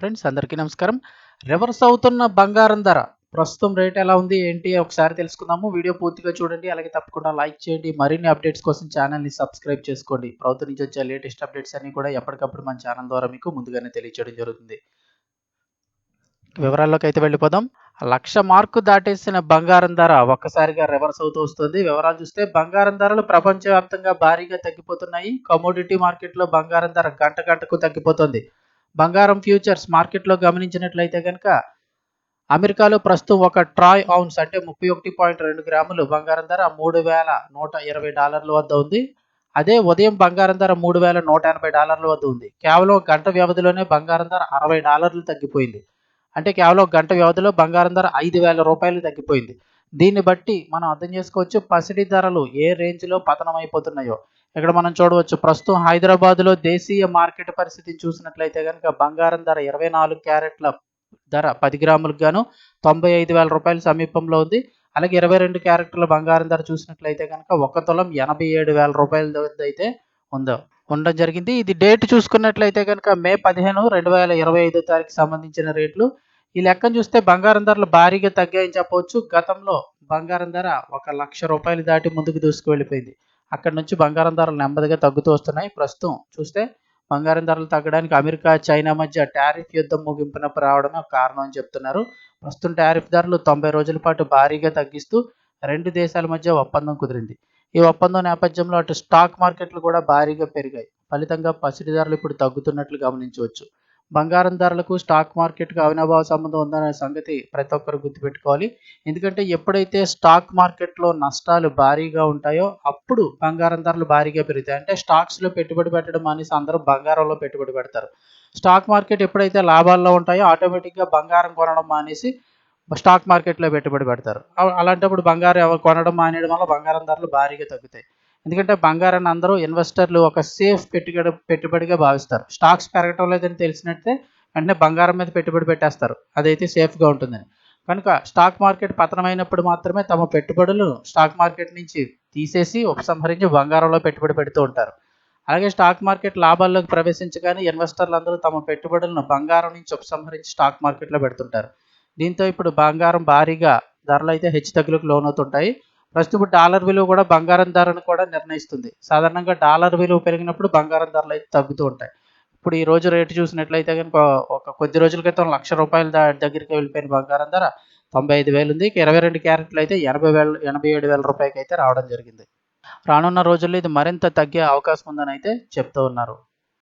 Friends అందరికీ నమస్కారం. Reverse అవుతున్న బంగారం ధర ప్రస్తుతం రేట్ ఎలా ఉంది ఏంటి ఒకసారి తెలుసుకుందాము. వీడియో పూర్తిగా చూడండి అలాగే తప్పకుండా లైక్ చేయండి. మరిన్ని అప్డేట్స్ కోసం ఛానల్ని సబ్స్క్రైబ్ చేసుకోండి. ప్రభుత్వం నుంచి వచ్చే లేటెస్ట్ అప్డేట్స్ అన్ని కూడా ఎప్పటికప్పుడు మన ఛానల్ ద్వారా మీకు ముందుగానే తెలియచేయడం జరుగుతుంది. వివరాల్లోకి అయితే వెళ్ళిపోదాం. లక్ష మార్కు దాటేసిన బంగారం ధర ఒక్కసారిగా రివర్స్ అవుతూ వస్తుంది. వివరాలు చూస్తే బంగారం ధరలు ప్రపంచవ్యాప్తంగా భారీగా తగ్గిపోతున్నాయి. కమోడిటీ మార్కెట్లో బంగారం ధర గంట గంటకు తగ్గిపోతుంది. బంగారం ఫ్యూచర్స్ మార్కెట్లో గమనించినట్లయితే కనుక అమెరికాలో ప్రస్తుతం ఒక ట్రాయ్ ఔన్స్ అంటే ముప్పై ఒకటి పాయింట్ రెండు గ్రాములు బంగారం ధర మూడు వేల నూట ఇరవై డాలర్ల వద్ద ఉంది. అదే ఉదయం బంగారం ధర మూడు వేల నూట ఎనభై డాలర్ల వద్ద ఉంది. కేవలం గంట వ్యవధిలోనే బంగారం ధర అరవై డాలర్లు తగ్గిపోయింది. అంటే కేవలం గంట వ్యవధిలో బంగారం ధర ఐదు వేల రూపాయలు తగ్గిపోయింది. దీన్ని బట్టి మనం అర్థం చేసుకోవచ్చు పసిడి ధరలు ఏ రేంజ్లో పతనం అయిపోతున్నాయో ఇక్కడ మనం చూడవచ్చు ప్రస్తుతం హైదరాబాద్లో దేశీయ మార్కెట్ పరిస్థితిని చూసినట్లయితే కనుక బంగారం ధర ఇరవై నాలుగు క్యారెట్ల ధర పది గ్రాములకు గాను తొంభై ఐదు వేల రూపాయల సమీపంలో ఉంది. అలాగే ఇరవై రెండు క్యారెక్టర్ల బంగారం ధర చూసినట్లయితే కనుక ఒక తులం ఎనభై ఏడు వేల రూపాయల అయితే ఉందో. ఉండడం జరిగింది. ఇది డేట్ చూసుకున్నట్లయితే కనుక మే పదిహేను రెండు వేల ఇరవై ఐదో తారీఖు సంబంధించిన రేట్లు. ఈ లెక్కను చూస్తే బంగారం ధరలు భారీగా తగ్గాయని చెప్పవచ్చు. గతంలో బంగారం ధర ఒక లక్ష రూపాయలు దాటి ముందుకు దూసుకు వెళ్ళిపోయింది అక్కడ నుంచి బంగారం ధరలు నెమ్మదిగా తగ్గుతూ వస్తున్నాయి. ప్రస్తుతం చూస్తే బంగారం ధరలు తగ్గడానికి అమెరికా చైనా మధ్య టారిఫ్ యుద్ధం ముగింపునప్పుడు రావడమే ఒక కారణం అని చెప్తున్నారు. ప్రస్తుతం టారిఫ్ ధరలు తొంభై రోజుల పాటు భారీగా తగ్గిస్తూ రెండు దేశాల మధ్య ఒప్పందం కుదిరింది. ఈ ఒప్పందం నేపథ్యంలో అటు స్టాక్ మార్కెట్లు కూడా భారీగా పెరిగాయి. ఫలితంగా పసిడి ధరలు ఇప్పుడు తగ్గుతున్నట్లు గమనించవచ్చు. బంగారం ధరలకు స్టాక్ మార్కెట్కు అవినాభావ సంబంధం ఉందనే సంగతి ప్రతి ఒక్కరు గుర్తుపెట్టుకోవాలి. ఎందుకంటే ఎప్పుడైతే స్టాక్ మార్కెట్లో నష్టాలు భారీగా ఉంటాయో అప్పుడు బంగారం ధరలు భారీగా పెరుగుతాయి. అంటే స్టాక్స్లో పెట్టుబడి పెట్టడం అనేసి అందరూ బంగారంలో పెట్టుబడి పెడతారు. స్టాక్ మార్కెట్ ఎప్పుడైతే లాభాల్లో ఉంటాయో ఆటోమేటిక్గా బంగారం కొనడం మానేసి స్టాక్ మార్కెట్లో పెట్టుబడి పెడతారు. అలాంటప్పుడు బంగారం ఎవరు కొనడం మానేయడం వల్ల బంగారం ధరలు భారీగా తగ్గుతాయి. ఎందుకంటే బంగారాన్ని అందరూ ఇన్వెస్టర్లు ఒక సేఫ్ పెట్టుబడి పెట్టుబడిగా భావిస్తారు. స్టాక్స్ పెరగటం లేదని తెలిసినట్టే వెంటనే బంగారం మీద పెట్టుబడి పెట్టేస్తారు. అదైతే సేఫ్గా ఉంటుందని. కనుక స్టాక్ మార్కెట్ పతనమైనప్పుడు మాత్రమే తమ పెట్టుబడులు స్టాక్ మార్కెట్ నుంచి తీసేసి ఉపసంహరించి బంగారంలో పెట్టుబడి పెడుతూ ఉంటారు. అలాగే స్టాక్ మార్కెట్ లాభాల్లోకి ప్రవేశించగానే ఇన్వెస్టర్లు అందరూ తమ పెట్టుబడులను బంగారం నుంచి ఉపసంహరించి స్టాక్ మార్కెట్లో పెడుతుంటారు. దీంతో ఇప్పుడు బంగారం భారీగా ధరలు అయితే హెచ్చు తగ్గులకు లోనవుతుంటాయి. ప్రస్తుతం ఇప్పుడు డాలర్ విలువ కూడా బంగారం ధరను కూడా నిర్ణయిస్తుంది. సాధారణంగా డాలర్ విలువ పెరిగినప్పుడు బంగారం ధరలు అయితే తగ్గుతూ ఉంటాయి. ఇప్పుడు ఈ రోజు రేటు చూసినట్లయితే కనుక ఒక కొద్ది రోజుల క్రితం లక్ష రూపాయల దగ్గరికి వెళ్ళిపోయిన బంగారం ధర తొంభై ఐదు వేలు ఉంది. ఇరవై రెండు క్యారెట్లు అయితే ఎనభై వేల ఎనభై ఏడు వేల రూపాయలకి అయితే రావడం జరిగింది. రానున్న రోజుల్లో ఇది మరింత తగ్గే అవకాశం ఉందని అయితే చెప్తూ ఉన్నారు.